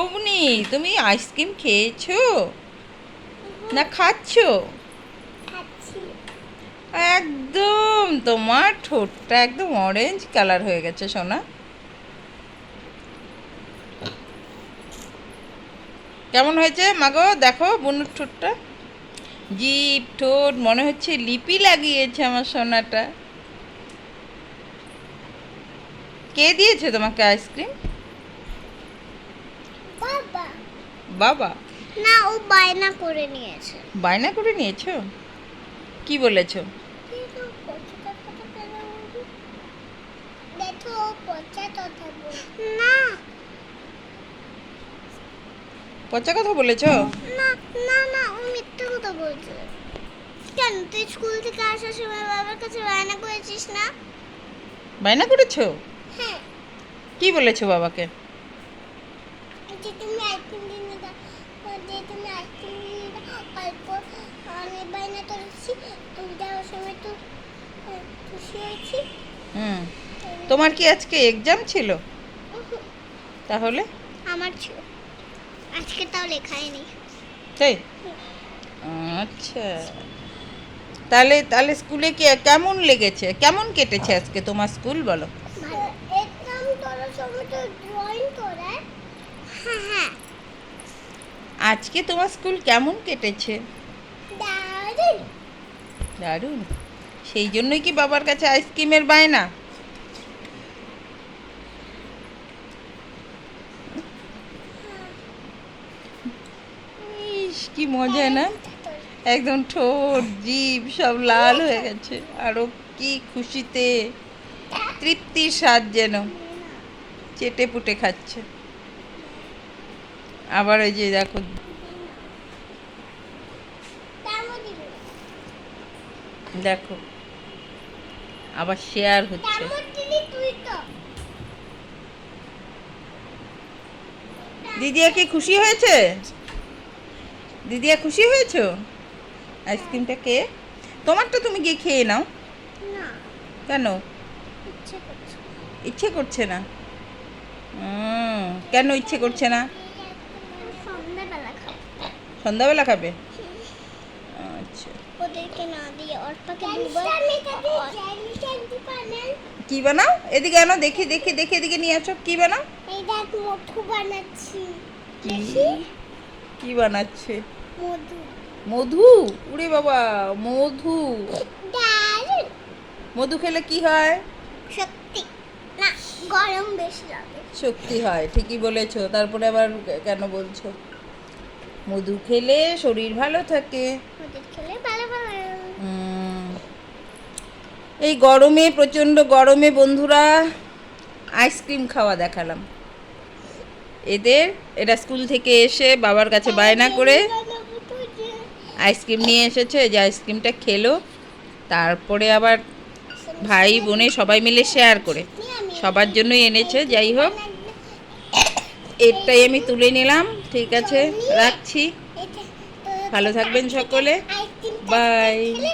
অবনি তুমি আইসক্রিম খেয়েছো? না খাচ্ছো? খাচ্ছি। একদম তোমার ঠোঁটটা একদম অরেঞ্জ কালার হয়ে গেছে সোনা। কেমন হয়েছে? মাগো দেখো বুনুর ঠোঁটটা। জিপ ঠোঁট মনে হচ্ছে লিপি লাগিয়েছে আমার সোনাটা। কে দিয়েছে তোমাকে আইসক্রিম বাবা বাবা? না ও বায়না করে নিয়েছে। বায়না করে নিয়েছো? কি বলেছ? দেখো পচা কথা না। পচা কথা বলেছ? না না না ও মিথ্যে কথা বলছে। কেন তুই স্কুল থেকে আসার সময় বাবার কাছে বায়না করেছিস না? বায়না করেছ? হ্যাঁ। কি বলেছ বাবাকে? যে তুমি আইসক্রিম কিনে দাও যে তুমি আইসক্রিম কিনে দাও অল্প আমি বায়না করেছি তুমি যাওয়ার সময় তো খুশি হয়েছি। হুম তোমার কি আজকে এক্সাম ছিল? তাহলে? আমার ছিল। আজকে তাও লেখাই নেই তাই? আচ্ছা। তাহলে তাহলে স্কুলে কি কেমন লেগেছে? কেমন কেটেছে আজকে তোমার স্কুল বলো ভালো এক্সাম করার সময় তো ড্রয়িং করে হ্যাঁ হ্যাঁ আজকে তোমার স্কুল কেমন কেটেছে? দারুণ। দারুণ? সেই জন্যই কি বাবার কাছে আইসক্রিমের বায়না? ইস কি মজা না? একদম ঠোঁট জিভ সব লাল হয়ে গেছে। আরও কি খুশিতে তৃপ্তির স্বাদ যেন। চেটে পুটে খাচ্ছে। আবার ওই যে দেখো। দেখো। আবার শেয়ার হচ্ছে। দিদিয়া কি খুশি হয়েছে? দিদিয়া খুশি হয়েছো? আইসক্রিমটা কে? তোমারটা তুমি গিয়ে খেয়ে নাও। কেন? ইচ্ছে করছে না। কেন ইচ্ছে করছে না? সন্ধ্যাবেলা খাবে? আচ্ছা। কি বানাও? এদিকে আনো দেখি দেখি দেখি এদিকে নিয়ে আসো। কি বানাও? মধু কি? কি বানাচ্ছে? মধু। মধু? উরে বাবা মধু। মধু খেলে কি হয়? সত্যি না গরম বেশি লাগে। শক্তি হয় ঠিকই বলেছ। তারপরে আবার কেন বলছো? মধু খেলে শরীর ভালো থাকে। এই গরমে প্রচণ্ড গরমে বন্ধুরা আইসক্রিম খাওয়া দেখালাম। এদের এরা স্কুল থেকে এসে বাবার কাছে বায়না করে আইসক্রিম নিয়ে এসেছে। যে আইসক্রিমটা খেলো। তারপরে আবার ভাই বোনে সবাই মিলে শেয়ার করে। সবার জন্যই এনেছে যাই হোক। এরটাই আমি তুলে নিলাম ঠিক আছে রাখছি ভালো থাকবেন সকলে। বাই। বাই